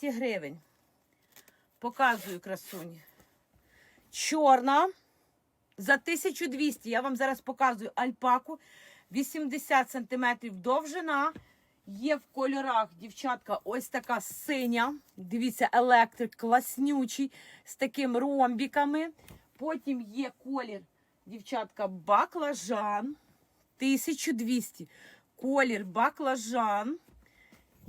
200 гривень. Показую красуні. Чорна за 1200. Я вам зараз показую альпаку. 80 см довжина. Є в кольорах, дівчатка, ось така синя. Дивіться, електрик, класнючий, з таким ромбіками. Потім є колір, дівчатка, баклажан. 1200. Колір баклажан.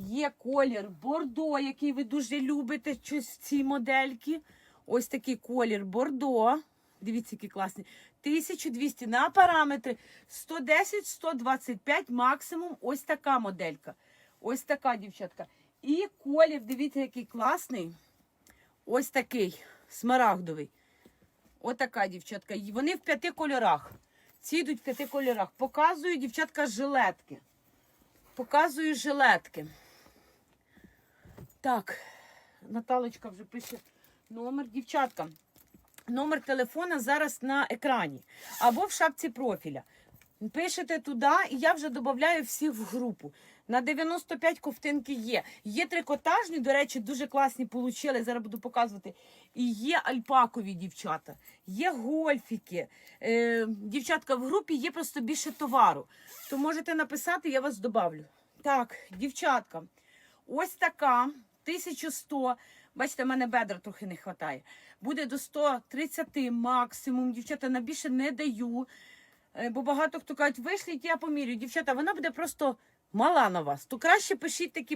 Є колір бордо, який ви дуже любите в цій модельки. Ось такий колір бордо. Дивіться, який класний. 1200 на параметри 110-125 максимум. Ось така моделька. Ось така, дівчатка. І колір, дивіться, який класний. Ось такий смарагдовий. Отака, дівчатка. Вони в п'яти кольорах. Ці йдуть в п'яти кольорах. Показую, дівчатка, жилетки. Показую жилетки. Так, Наталочка вже пише номер. Дівчатка, номер телефона зараз на екрані або в шапці профіля. Пишете туди, і я вже додаю всіх в групу. На 95 ковтинки є. Є трикотажні, до речі, дуже класні получили. Зараз буду показувати. І є альпакові дівчата, є гольфіки. Е, дівчатка, в групі є просто більше товару. То можете написати, я вас добавлю. Так, дівчатка, ось така 1100. Бачите, в мене бедра трохи не вистачає. Буде до 130 максимум. Дівчата, на більше не даю. Е, Бо багато хто кажуть, вишліть, я помірю. Дівчата, вона буде просто мала на вас. То краще пишіть такі